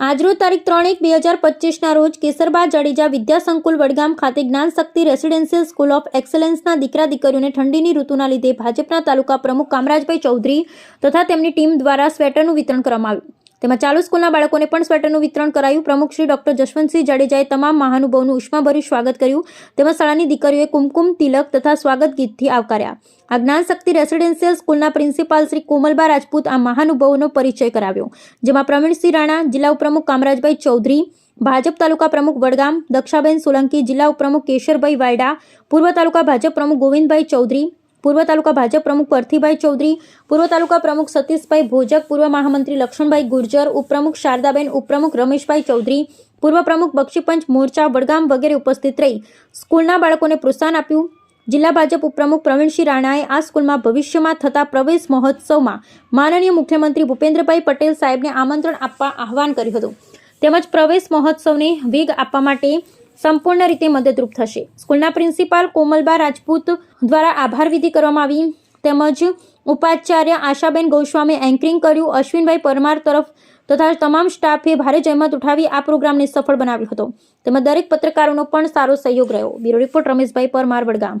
આજરોજ તારીખ ત્રણ એક બે હજાર પચીસના રોજ કેસરબા જાડેજા વિદ્યાસંકુલ વડગામ ખાતે Gyan Shakti residential school of એક્સલન્સના દીકરા દીકરીઓને ઠંડીની ઋતુના લીધે ભાજપના તાલુકા પ્રમુખ કામરાજભાઈ ચૌધરી તથા તેમની ટીમ દ્વારા સ્વેટરનું વિતરણ કરવામાં આવ્યું. તેમાં ચાલુ સ્કૂલના બાળકોને પણ સ્વેટરનું વિતરણ કરાયું. પ્રમુખ શ્રી ડોક્ટર જશવંતસિંહ જાડેજાએ તમામ મહાનુભાવનું ઉષ્માભર્યું સ્વાગત કર્યું. તેમજ શાળાની દીકરીઓએ કુમકુમ, તિલક તથા સ્વાગત ગીતથી આવકાર્યા. આ જ્ઞાન શક્તિ રેસિડેન્શિયલ સ્કૂલના પ્રિન્સિપાલ શ્રી કોમલબા રાજપૂત આ મહાનુભાવોનો પરિચય કરાવ્યો. જેમાં પ્રવીણસિંહ રાણા, જિલ્લા ઉપપ્રમુખ કામરાજભાઈ ચૌધરી, ભાજપ તાલુકા પ્રમુખ વડગામ, દક્ષાબેન સોલંકી, જિલ્લા ઉપપ્રમુખ કેશરભાઈ વાયડા, પૂર્વ તાલુકા ભાજપ પ્રમુખ ગોવિંદભાઈ ચૌધરી પૂર્વ તાલુકા ભાજપ પ્રમુખ પરથીભાઈ ચૌધરી, પૂર્વ તાલુકા પ્રમુખ સતીશભાઈ ભોજક, પૂર્વ મહામંત્રી લક્ષણભાઈ ગુર્જર, ઉપપ્રમુખ શારદાબેન, ઉપપ્રમુખ રમેશભાઈ ચૌધરી, પૂર્વ પ્રમુખ બક્ષીપંચ મોરચા વડગામ વગેરે ઉપસ્થિત રહી સ્કૂલના બાળકોને પ્રોત્સાહન આપ્યું. જિલ્લા ભાજપ ઉપપ્રમુખ પ્રવીણસિંહ રાણાએ આ સ્કૂલમાં ભવિષ્યમાં થતા પ્રવેશ મહોત્સવમાં માનનીય મુખ્યમંત્રી ભૂપેન્દ્રભાઈ પટેલ સાહેબને આમંત્રણ આપવા આહવાન કર્યું હતું. તેમજ પ્રવેશ મહોત્સવને વેગ આપવા માટે સંપૂર્ણ રીતે મદદરૂપ થશે. સ્કૂલના પ્રિન્સિપાલ કોમલબા રાજપૂત દ્વારા આભાર વિધિ કરવામાં આવી. તેમજ ઉપાચાર્ય આશાબેન ગોસ્વામીએ એન્કરિંગ કર્યું. અશ્વિનભાઈ પરમાર તરફ તથા તમામ સ્ટાફે ભારે જહેમત ઉઠાવી આ પ્રોગ્રામને સફળ બનાવ્યો હતો. તેમજ દરેક પત્રકારોનો પણ સારો સહયોગ રહ્યો. Bureau report Rameshbhai Parmar Vadgam.